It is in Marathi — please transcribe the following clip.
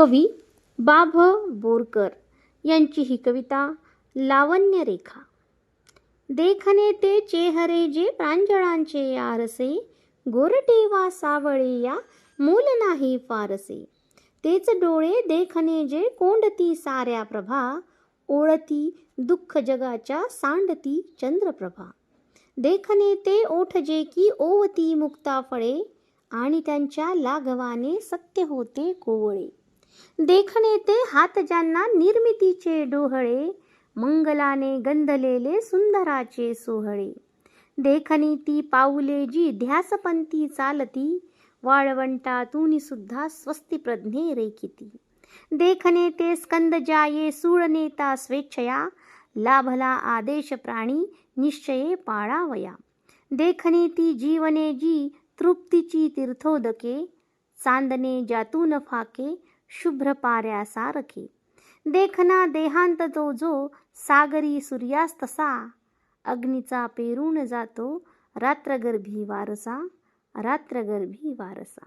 कवी बाभ बोरकर यांची ही कविता लावण्य रेखा देखणे ते चेहरे जे प्रांजळांचे आरसे गोरटे वा सावळे या मूल नाही फारसे. तेच डोळे देखणे जे कोंडती साऱ्या प्रभा ओळती दुःख जगाच्या सांडती चंद्रप्रभा. देखणे ते ओठ जे की ओवती मुक्ता फळे आणि त्यांच्या लाघवाने सत्य होते कोवळे. देखणे ते हात ज्यांना निर्मितीचे डोहळे मंगलाने गंधलेले सुंदराचे सोहळे. देखणी ती पाऊले जी ध्यासपंथी चालती वाळवंटातून सुद्धा स्वस्ती प्रज्ञे रेखिती. देखणे ते स्कंद जाये सूळनेता स्वेच्छया लाभला आदेश प्राणी निश्चये पाळावया. देखणे ती जीवने जी तृप्तीची तीर्थोदके चांदणे जातून फाके शुभ्र पाऱ्या देखना देहांत तो जो सागरी सूर्यास्तसा अग्नीचा पेरून जातो रात्रगर्भी वारसा रात्रगर्भी वारसा.